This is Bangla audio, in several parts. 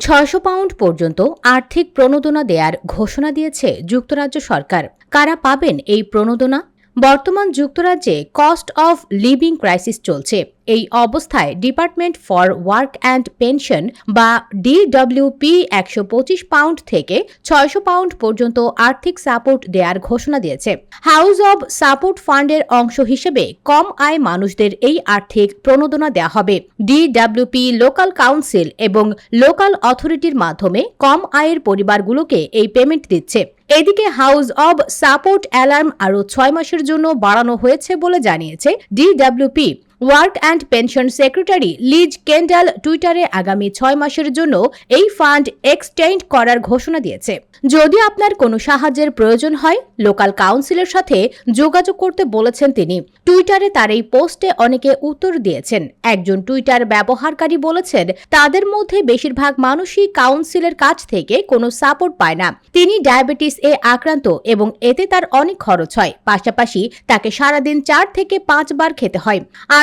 ছয়শো পাউন্ড পর্যন্ত আর্থিক প্রণোদনা দেয়ার ঘোষণা দিয়েছে যুক্তরাজ্য সরকার। কারা পাবেন এই প্রণোদনা? বর্তমান যুক্তরাজ্যে কস্ট অফ লিভিং ক্রাইসিস চলছে। এই অবস্থায় department for work and pension বা ডিডব্লিউপি একশো পঁচিশ পাউন্ড থেকে ছয়শো পাউন্ড পর্যন্ত আর্থিক সাপোর্ট দেওয়ার ঘোষণা দিয়েছে। হাউস অব সাপোর্ট ফান্ডের অংশ হিসেবে কম আয় মানুষদের এই আর্থিক প্রণোদনা দেওয়া হবে। ডিডব্লিউপি লোকাল কাউন্সিল এবং লোকাল অথরিটির মাধ্যমে কম আয়ের পরিবারগুলোকে এই পেমেন্ট দিচ্ছে। এদিকে হাউস অব সাপোর্ট অ্যালার্ম আরও ছয় মাসের জন্য বাড়ানো হয়েছে বলে জানিয়েছে DWP. Work and pension secretary Liz Kendall টুইটারে আগামী ছয় মাসের জন্য এই ফান্ড এক্সটেন্ড করার ঘোষণা দিয়েছে। যদি আপনার কোনো সাহায্যের প্রয়োজন হয়, লোকাল কাউন্সিলের সাথে যোগাযোগ করতে বলেছেন তিনি। টুইটারে তার এই পোস্টে অনেকে উত্তর দিয়েছেন। একজন টুইটার ব্যবহারকারী বলেছেন, তাদের মধ্যে বেশিরভাগ মানুষই কাউন্সিলের কাছ থেকে কোনো সাপোর্ট পায় না। তিনি ডায়াবেটিস এ আক্রান্ত এবং এতে তার অনেক খরচ হয়। পাশাপাশি তাকে সারাদিন চার থেকে পাঁচবার খেতে হয়।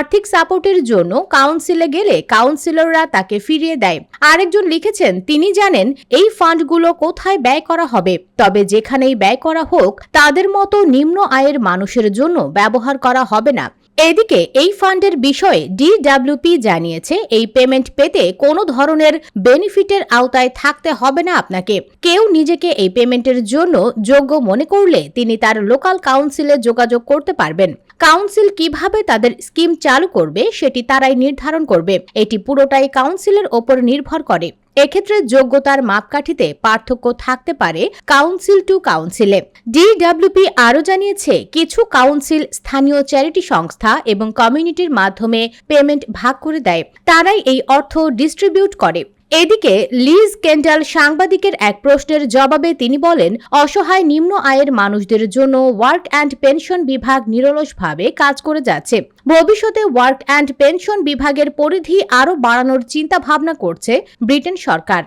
আর্থিক সাপোর্টের জন্য কাউন্সিলে গেলে কাউন্সিলররা তাকে ফিরিয়ে দেয়। আরেকজন লিখেছেন, তিনি জানেন, এই ফান্ডগুলো কোথায় ব্যয় করা হবে। তবে যেখানেই ব্যয় করা হোক, তাদের মতো নিম্ন আয়ের মানুষের জন্য ব্যবহার করা হবে না। এদিকে এই ফান্ডের বিষয়ে ডিডব্লিউপি জানিয়েছে, এই পেমেন্ট পেতে কোনো ধরনের বেনিফিটের আওতায় থাকতে হবে না আপনাকে। কেউ নিজেকে এই পেমেন্টের জন্য যোগ্য মনে করলে তিনি তার লোকাল কাউন্সিলে যোগাযোগ করতে পারবেন। কাউন্সিল কীভাবে তাদের স্কিম চালু করবে, সেটি তারাই নির্ধারণ করবে। এটি পুরোটাই কাউন্সিলের ওপর নির্ভর করে। এক্ষেত্রে যোগ্যতার মাপকাঠিতে পার্থক্য থাকতে পারে কাউন্সিল টু কাউন্সিলে। ডিডব্লিউপি আরও জানিয়েছে, কিছু কাউন্সিল স্থানীয় চ্যারিটি সংস্থা এবং কমিউনিটির মাধ্যমে পেমেন্ট ভাগ করে দেয়। তারাই এই অর্থ ডিস্ট্রিবিউট করে। এদিকে লিজ কেন্ডাল সাংবাদিকের এক প্রশ্নের জবাবে তিনি বলেন, অসহায় নিম্ন আয়ের মানুষদের জন্য ওয়ার্ক অ্যান্ড পেনশন বিভাগ নিরলসভাবে কাজ করে যাচ্ছে। ভবিষ্যতে ওয়ার্ক অ্যান্ড পেনশন বিভাগের পরিধি আরও বাড়ানোর চিন্তা ভাবনা করছে ব্রিটেন সরকার।